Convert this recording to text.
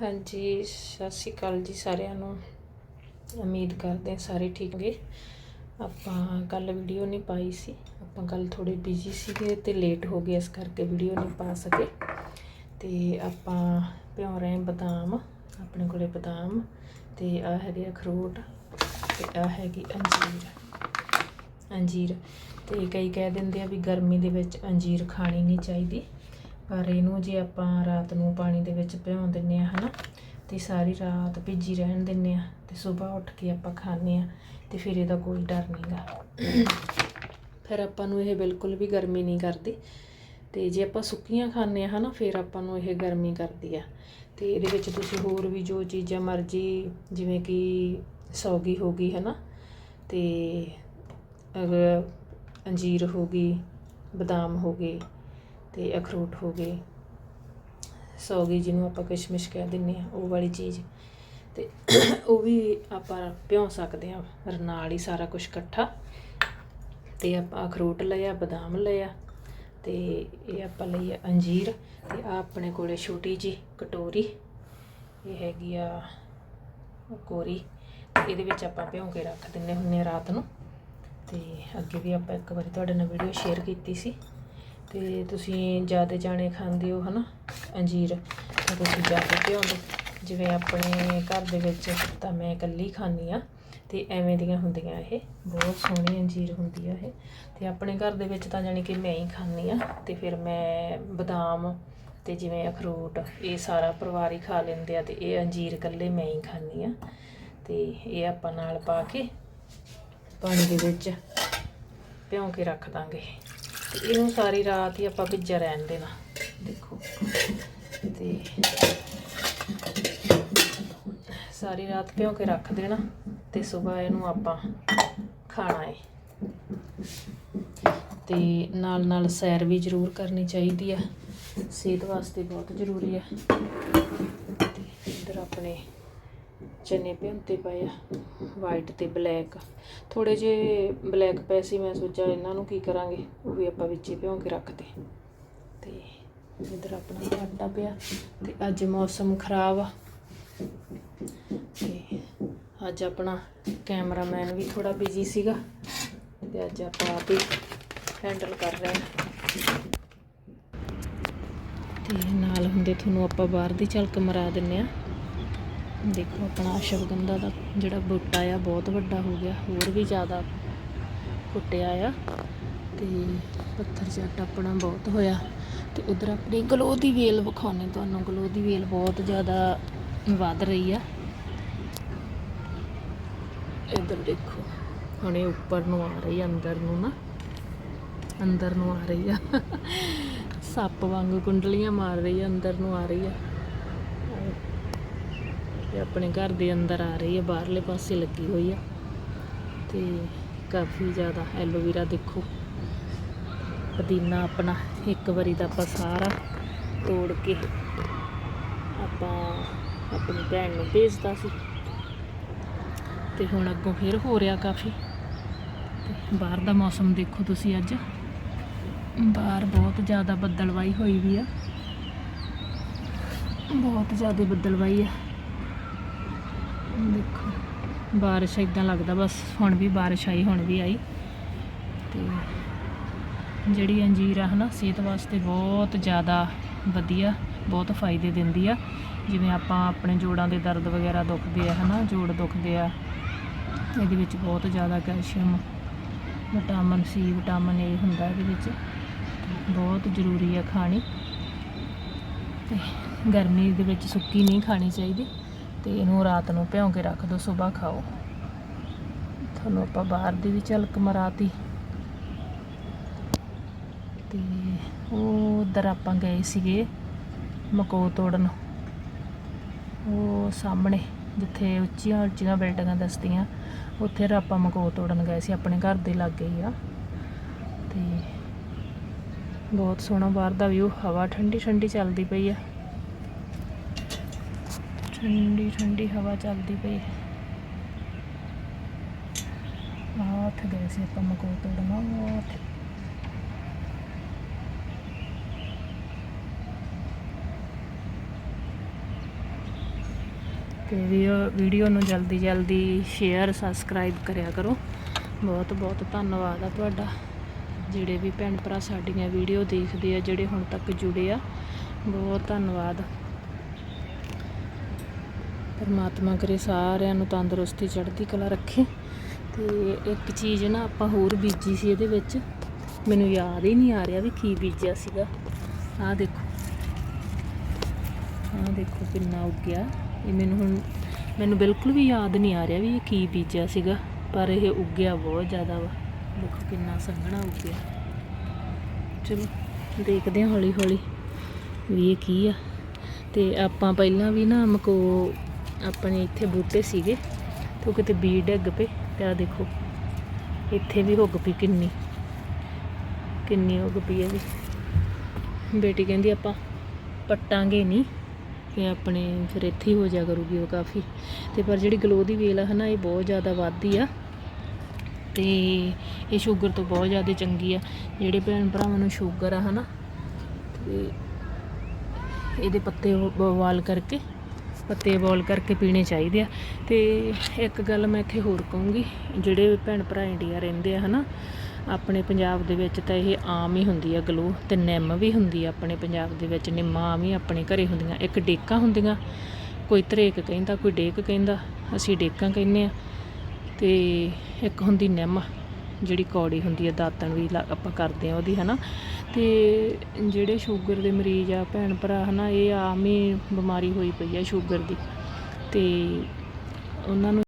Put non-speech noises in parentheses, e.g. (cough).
ਹਾਂਜੀ, ਸਤਿ ਸ਼੍ਰੀ ਅਕਾਲ ਜੀ ਸਾਰਿਆਂ ਨੂੰ। ਉਮੀਦ ਕਰਦੇ ਹਾਂ ਸਾਰੇ ਠੀਕ ਹੋਗੇ ਆਪਾਂ ਕੱਲ ਵੀਡੀਓ ਨਹੀਂ ਪਾਈ ਸੀ। ਆਪਾਂ ਕੱਲ ਥੋੜੇ ਬਿਜ਼ੀ ਸੀਗੇ ਤੇ ਲੇਟ ਹੋ ਗਏ, ਇਸ ਕਰਕੇ ਵੀਡੀਓ ਨਹੀਂ ਪਾ ਸਕੇ। ਤੇ ਆਪਾਂ ਭਿਉਂ ਰਹੇ ਬਦਾਮ, ਆਪਣੇ ਕੋਲੇ ਬਦਾਮ ਤੇ ਆ ਹੈਗੇ ਅਖਰੋਟ ਤੇ ਆ ਹੈਗੀ ਅੰਜੀਰ। ਅੰਜੀਰ ਤੇ ਕਈ ਕਹਿ ਦਿੰਦੇ ਆ ਵੀ ਗਰਮੀ ਦੇ ਵਿੱਚ ਅੰਜੀਰ ਖਾਣੀ ਨਹੀਂ ਚਾਹੀਦੀ। ਪਰ ਇਹਨੂੰ ਜੇ ਆਪਾਂ ਰਾਤ ਨੂੰ ਪਾਣੀ ਦੇ ਵਿੱਚ ਭਿਉਂ ਦਿੰਨੇ ਆ ਹਨਾ, ਤੇ ਸਾਰੀ ਰਾਤ ਭਿੱਜੀ ਰਹਿਣ ਦਿੰਨੇ ਆ ਤੇ ਸਵੇਰ ਉੱਠ ਕੇ ਆਪਾਂ ਖਾਂਦੇ ਆ ਤੇ ਫਿਰ ਇਹਦਾ ਕੋਈ ਡਰ ਨਹੀਂਗਾ ਫਿਰ ਆਪਾਂ ਨੂੰ ਇਹ ਬਿਲਕੁਲ ਵੀ ਗਰਮੀ ਨਹੀਂ ਕਰਦੀ, ਤੇ ਜੇ ਆਪਾਂ ਸੁੱਕੀਆਂ ਖਾਂਦੇ ਆ ਹਨਾ, ਫਿਰ ਆਪਾਂ ਨੂੰ ਇਹ ਗਰਮੀ ਕਰਦੀ ਆ। ਤੇ ਇਹਦੇ ਵਿੱਚ ਤੁਸੀਂ ਹੋਰ ਵੀ ਜੋ ਚੀਜ਼ਾਂ ਮਰਜ਼ੀ, ਜਿਵੇਂ ਕਿ ਸੌਗੀ ਹੋ ਗਈ, ਹਨਾ, ਤੇ ਅਗਰ ਅੰਜੀਰ ਹੋ ਗਈ, ਬਦਾਮ ਹੋ ਗਏ ਤੇ ਅਖਰੋਟ ਹੋ ਗਏ। ਸੌਗੀ ਜਿਹਨੂੰ ਆਪਾਂ ਕਿਸ਼ਮਿਸ਼ ਕਹਿ ਦਿੰਨੇ ਆ ਉਹ ਵਾਲੀ ਚੀਜ਼। ਤੇ (coughs) ਉਹ ਵੀ ਆਪਾਂ ਭਿਉਂ ਸਕਦੇ ਆ ਨਾਲ ਹੀ ਸਾਰਾ ਕੁਝ ਇਕੱਠਾ। ਤੇ ਆਪਾਂ ਅਖਰੋਟ ਲਿਆ, ਬਦਾਮ ਲਿਆ, ਤੇ ਇਹ ਆਪਾਂ ਲਈ ਆ ਅੰਜੀਰ। ਤੇ ਆ ਆਪਣੇ ਕੋਲੇ ਛੋਟੀ ਜੀ ਕਟੋਰੀ, ਇਹ ਹੈਗੀ ਆ ਕੋਰੀ। ਇਹਦੇ ਵਿੱਚ ਆਪਾਂ ਭਿਉਂ ਕੇ ਰੱਖ ਦਿੰਨੇ ਹੁੰਨੇ ਆ ਰਾਤ ਨੂੰ। ਤੇ ਅੱਗੇ ਵੀ ਆਪਾਂ ਇੱਕ ਵਾਰੀ ਤੁਹਾਡੇ ਨਾਲ ਵੀਡੀਓ ਸ਼ੇਅਰ ਕੀਤੀ ਸੀ। ਤੇ ਤੁਸੀਂ ਜ਼ਿਆਦਾ ਜਾਣੇ ਖਾਂਦੇ ਹੋ, ਹਨਾ? ਅੰਜੀਰ। ਤਾਂ ਤੁਸੀਂ ਜ਼ਿਆਦਾ ਭਿਉਂਦੇ। ਜਿਵੇਂ ਆਪਣੇ ਘਰ ਦੇ ਵਿੱਚ ਤਾਂ ਮੈਂ ਇਕੱਲੀ ਖਾਂਦੀ ਆ ਤੇ ਐਵੇਂ ਦੀਆਂ ਹੁੰਦੀਆਂ ਇਹ। ਬਹੁਤ ਸੋਹਣੀ ਅੰਜੀਰ ਹੁੰਦੀ ਆ ਇਹ। ਤੇ ਆਪਣੇ ਘਰ ਦੇ ਵਿੱਚ ਤਾਂ ਜਾਨੀ ਕਿ ਮੈਂ ਹੀ ਖਾਂਦੀ ਆ ਤੇ ਫਿਰ ਮੈਂ ਬਦਾਮ ਤੇ ਜਿਵੇਂ ਅਖਰੋਟ, ਇਹ ਸਾਰਾ ਪਰਿਵਾਰ ਹੀ ਖਾ ਲੈਂਦੇ ਆ, ਤੇ ਇਹ ਅੰਜੀਰ ਇਕੱਲੇ ਮੈਂ ਹੀ ਖਾਂਦੀ ਆ ਤੇ ਇਹ ਆਪਾਂ ਨਾਲ ਪਾ ਕੇ ਪਾਣੀ ਦੇ ਵਿੱਚ ਭਿਉਂ ਕੇ ਰੱਖ ਦਾਂਗੇ। ਤੇ ਇਹਨੂੰ ਸਾਰੀ ਰਾਤ ਹੀ ਆਪਾਂ ਭਿੱਜਾ ਰਹਿਣ ਦੇਣਾ। ਦੇਖੋ। ਤੇ ਸਾਰੀ ਰਾਤ ਭਿਉਂ ਕੇ ਰੱਖ ਦੇਣਾ ਤੇ ਸਵੇਰ ਇਹਨੂੰ ਆਪਾਂ ਖਾਣਾ ਹੈ ਤੇ ਨਾਲ ਨਾਲ ਸੈਰ ਵੀ ਜ਼ਰੂਰ ਕਰਨੀ ਚਾਹੀਦੀ ਆ। ਸਿਹਤ ਵਾਸਤੇ ਬਹੁਤ ਜ਼ਰੂਰੀ ਆ। ਤੇ ਇਧਰ ਆਪਣੇ ਚਨੇ ਭਿਉਂਤੇ ਪਏ ਆ ਵਾਈਟ ਤੇ ਬਲੈਕ ਥੋੜੇ ਜੇ ਬਲੈਕ ਪਏ ਸੀ, ਮੈਂ ਸੋਚਿਆ ਇਹਨਾਂ ਨੂੰ ਕੀ ਕਰਾਂਗੇ, ਉਹ ਵੀ ਆਪਾਂ ਵਿੱਚ ਭਿਉਂ ਕੇ ਰੱਖਦੇ। ਤੇ ਇਧਰ ਆਪਣਾ ਆਟਾ ਪਿਆ, ਤੇ ਅੱਜ ਮੌਸਮ ਖਰਾਬ ਆ। ਤੇ ਅੱਜ ਆਪਣਾ ਕੈਮਰਾਮੈਨ ਵੀ ਥੋੜਾ ਬਿਜ਼ੀ ਸੀਗਾ, ਤੇ ਅੱਜ ਆਪਾਂ ਆਪ ਹੀ ਹੈਂਡਲ ਕਰ ਰਹੇ ਹਾਂ ਤੇ ਨਾਲ ਹੁੰਦੇ ਤੁਹਾਨੂੰ ਆਪਾਂ ਬਾਹਰ ਦੀ ਝਲਕ ਮਰਾ ਦਿੰਨੇ ਆ। ਦੇਖੋ ਆਪਣਾ ਅਸ਼ਵਗੰਧਾ ਦਾ ਜਿਹੜਾ ਬੂਟਾ ਆ, ਬਹੁਤ ਵੱਡਾ ਹੋ ਗਿਆ, ਹੋਰ ਵੀ ਜ਼ਿਆਦਾ ਫੁੱਟਿਆ ਆ ਤੇ ਪੱਥਰ ਚੱਟ ਆਪਣਾ ਬਹੁਤ ਹੋਇਆ ਤੇ ਉਧਰ ਆਪਣੀ ਗਲੋ ਦੀ ਵੇਲ ਵਿਖਾਉਣੇ ਤੁਹਾਨੂੰ ਗਲੋ ਦੀ ਵੇਲ ਬਹੁਤ ਜ਼ਿਆਦਾ ਵੱਧ ਰਹੀ ਆ। ਇੱਧਰ ਦੇਖੋ, ਹੁਣ ਇਹ ਉੱਪਰ ਨੂੰ ਆ ਰਹੀ ਆ ਅੰਦਰ ਨੂੰ ਨਾ, ਅੰਦਰ ਨੂੰ ਆ ਰਹੀ ਆ। ਸੱਪ ਵਾਂਗੂ ਕੁੰਡਲੀਆਂ ਮਾਰ ਰਹੀ ਆ, ਅੰਦਰ ਨੂੰ ਆ ਰਹੀ ਆ। ਤੇ ਆਪਣੇ ਘਰ ਦੇ ਅੰਦਰ ਆ ਰਹੀ ਹੈ, ਬਾਹਰਲੇ ਪਾਸੇ ਲੱਗੀ ਹੋਈ ਆ ਤੇ ਕਾਫੀ ਜ਼ਿਆਦਾ ਐਲੋਵੇਰਾ ਦੇਖੋ। ਪੁਦੀਨਾ ਆਪਣਾ ਇੱਕ ਵਾਰੀ ਦਾ ਆਪਾਂ ਸਾਰਾ ਤੋੜ ਕੇ ਆਪਾਂ ਆਪਣੀ ਭੈਣ ਨੂੰ ਭੇਜਦਾ ਸੀ। ਤੇ ਹੁਣ ਅੱਗੋਂ ਫੇਰ ਹੋ ਰਿਹਾ ਕਾਫੀ। ਬਾਹਰ ਦਾ ਮੌਸਮ ਦੇਖੋ ਤੁਸੀਂ ਅੱਜ। ਬਾਹਰ ਬਹੁਤ ਜ਼ਿਆਦਾ ਬੱਦਲਵਾਈ ਹੋਈ ਵੀ ਆ। ਬਹੁਤ ਜ਼ਿਆਦਾ ਬੱਦਲਵਾਈ ਆ। ਦੇਖੋ, ਬਾਰਿਸ਼ ਇਦਾਂ ਲੱਗਦਾ, ਬਸ ਹੁਣ ਵੀ ਬਾਰਿਸ਼ ਆਈ, ਹੁਣ ਵੀ ਆਈ। ਤੇ ਜਿਹੜੀ ਅੰਜੀਰ ਆ ਹਨਾ, ਸਿਹਤ ਵਾਸਤੇ ਬਹੁਤ ਜ਼ਿਆਦਾ ਵਧੀਆ, ਬਹੁਤ ਫਾਇਦੇ ਦਿੰਦੀ ਆ। ਜਿਵੇਂ ਆਪਾਂ ਆਪਣੇ ਜੋੜਾਂ ਦੇ ਦਰਦ ਵਗੈਰਾ ਦੁਖਦੇ ਆ ਹਨਾ, ਜੋੜ ਦੁਖਦੇ ਆ, ਇਹਦੇ ਵਿੱਚ ਬਹੁਤ ਜ਼ਿਆਦਾ calcium, vitamin C, vitamin A ਹੁੰਦਾ ਇਹਦੇ ਵਿੱਚ। ਬਹੁਤ ਜ਼ਰੂਰੀ ਆ ਖਾਣੀ। ਤੇ ਗਰਮੀ ਦੇ ਵਿੱਚ ਸੁੱਕੀ ਨਹੀਂ ਖਾਣੀ ਚਾਹੀਦੀ। ਤੇ ਇਹਨੂੰ ਰਾਤ ਨੂੰ ਭਿਉਂ ਕੇ ਰੱਖ ਦਿਓ ਸਵੇਰ ਖਾਓ। ਤੁਹਾਨੂੰ ਆਪਾਂ ਬਾਹਰ ਦੀ ਵੀ ਝਲਕ ਮਰਾਤੀ। ਤੇ ਉਹ ਉਧਰ ਆਪਾਂ ਗਏ ਸੀਗੇ ਮਕੋ ਤੋੜਨ। ਉਹ ਸਾਹਮਣੇ, ਜਿੱਥੇ ਉੱਚੀਆਂ ਉੱਚੀਆਂ ਬਿਲਡਿੰਗਾਂ ਦੱਸਦੀਆਂ, ਉੱਥੇ ਆਪਾਂ ਮਕੋ ਤੋੜਨ ਗਏ ਸੀ, ਆਪਣੇ ਘਰ ਦੇ ਲਾਗੇ ਹੀ ਆ। ਤੇ ਬਹੁਤ ਸੋਹਣਾ ਬਾਹਰ ਦਾ ਵਿਊ ਹਵਾ ਠੰਡੀ ਠੰਡੀ ਚੱਲਦੀ ਪਈ ਆ। ਠੰਡੀ ਠੰਡੀ ਹਵਾ ਚੱਲਦੀ ਪਈ ਆਹ ਉੱਥੇ ਗਏ ਸੀ ਆਪਾਂ ਮਕੋ ਤੋੜਨਾ ਉਹ ਉੱਥੇ। ਤੇ ਵੀਡੀਓ ਨੂੰ ਜਲਦੀ ਜਲਦੀ ਸ਼ੇਅਰ ਸਬਸਕ੍ਰਾਈਬ ਕਰਿਆ ਕਰੋ। ਬਹੁਤ ਬਹੁਤ ਧੰਨਵਾਦ ਆ ਤੁਹਾਡਾ। ਜਿਹੜੇ ਵੀ ਭੈਣ ਭਰਾ ਸਾਡੀਆਂ ਵੀਡੀਓ ਦੇਖਦੇ ਆ, ਜਿਹੜੇ ਹੁਣ ਤੱਕ ਜੁੜੇ ਆ, ਬਹੁਤ ਧੰਨਵਾਦ। ਪਰਮਾਤਮਾ ਕਰੇ, ਸਾਰਿਆਂ ਨੂੰ ਤੰਦਰੁਸਤੀ, ਚੜ੍ਹਦੀ ਕਲਾ ਰੱਖੇ। ਤੇ ਇੱਕ ਚੀਜ਼ ਨਾ ਆਪਾਂ ਹੋਰ ਬੀਜੀ ਸੀ ਇਹਦੇ ਵਿੱਚ, ਮੈਨੂੰ ਯਾਦ ਹੀ ਨਹੀਂ ਆ ਰਿਹਾ ਵੀ ਕੀ ਬੀਜਿਆ ਸੀਗਾ। ਆਹ ਦੇਖੋ। ਆਹ ਦੇਖੋ ਕਿੰਨਾ ਉੱਗਿਆ ਇਹ ਮੈਨੂੰ ਹੁਣ, ਮੈਨੂੰ ਬਿਲਕੁਲ ਵੀ ਯਾਦ ਨਹੀਂ ਆ ਰਿਹਾ ਵੀ ਇਹ ਕੀ ਬੀਜਿਆ ਸੀਗਾ, ਪਰ ਇਹ ਉੱਗਿਆ ਬਹੁਤ ਜ਼ਿਆਦਾ ਵਾ। ਦੇਖੋ ਕਿੰਨਾ ਸੰਘਣਾ ਉੱਗਿਆ ਚਲੋ, ਦੇਖਦੇ ਹਾਂ ਹੌਲੀ ਹੌਲੀ ਵੀ ਇਹ ਕੀ ਆ। ਤੇ ਆਪਾਂ ਪਹਿਲਾਂ ਵੀ ਨਾ ਮਕੋ ਆਪਣੇ ਇੱਥੇ ਬੂਟੇ ਸੀਗੇ ਤੇ ਉਹ ਕਿਤੇ ਬੀਜ ਡਿੱਗ ਪਏ ਤੇ ਆ ਦੇਖੋ, ਇੱਥੇ ਵੀ ਉੱਗ ਪਈ ਕਿੰਨੀ ਕਿੰਨੀ ਉੱਗ ਪਈ ਹੈ ਵੀ ਬੇਟੀ ਕਹਿੰਦੀ ਆਪਾਂ ਪੱਟਾਂਗੇ ਨਹੀਂ ਕਿ ਆਪਣੇ ਫਿਰ ਇੱਥੇ ਹੀ ਹੋ ਜਾ ਕਰੂਗੀ ਉਹ ਕਾਫੀ। ਤੇ ਪਰ ਜਿਹੜੀ ਗਲੋ ਦੀ ਵੇਲ ਆ ਹਨਾ, ਇਹ ਬਹੁਤ ਜ਼ਿਆਦਾ ਵੱਧਦੀ ਆ। ਤੇ ਇਹ ਸ਼ੂਗਰ ਤੋਂ ਬਹੁਤ ਜ਼ਿਆਦਾ ਚੰਗੀ ਆ। ਜਿਹੜੇ ਭੈਣ ਭਰਾਵਾਂ ਨੂੰ ਸ਼ੂਗਰ ਆ ਹਨਾ, ਤੇ ਇਹਦੇ ਪੱਤੇ ਬੋਇਲ ਕਰਕੇ ਪੱਤੇ ਬੋਇਲ ਕਰਕੇ ਪੀਣੇ ਚਾਹੀਦੇ ਆ। ਤੇ ਇੱਕ ਗੱਲ ਮੈਂ ਇੱਥੇ ਹੋਰ ਕਹੂੰਗੀ, ਜਿਹੜੇ ਭੈਣ ਭਰਾ ਇੰਡੀਆ ਰਹਿੰਦੇ ਆ, ਹਨਾ, ਆਪਣੇ ਪੰਜਾਬ ਦੇ ਵਿੱਚ ਤਾਂ ਇਹ ਆਮ ਹੀ ਹੁੰਦੀ ਆ ਗਲੋ, ਤੇ ਨਿੰਮ ਵੀ ਹੁੰਦੀ ਆ ਆਪਣੇ ਪੰਜਾਬ ਦੇ ਵਿੱਚ, ਨਿੰਮਾਂ ਆਮ ਹੀ ਆਪਣੇ ਘਰੇ ਹੁੰਦੀਆਂ। ਇੱਕ ਡੇਕਾਂ ਹੁੰਦੀਆਂ, ਕੋਈ ਤਰੇਕ ਕਹਿੰਦਾ, ਕੋਈ ਡੇਕ ਕਹਿੰਦਾ, ਅਸੀਂ ਡੇਕਾਂ ਕਹਿੰਦੇ ਆ। ਤੇ ਇੱਕ ਹੁੰਦੀ ਨਿੰਮ। ਜਿਹੜੀ ਕੌੜੀ ਹੁੰਦੀ ਹੈ, ਦਾਤਣ ਵੀ ਲਾ- ਆਪਾਂ ਕਰਦੇ ਆ ਉਹਦੀ, ਹਨਾ। ਤੇ ਜਿਹੜੇ ਸ਼ੂਗਰ ਦੇ ਮਰੀਜ਼ ਆ, ਭੈਣ ਭਰਾ, ਹਨਾ, ਇਹ ਆਮ ਹੀ ਬਿਮਾਰੀ ਹੋਈ ਪਈ ਆ ਸ਼ੂਗਰ ਦੀ। ਤੇ ਉਹਨਾਂ ਨੂੰ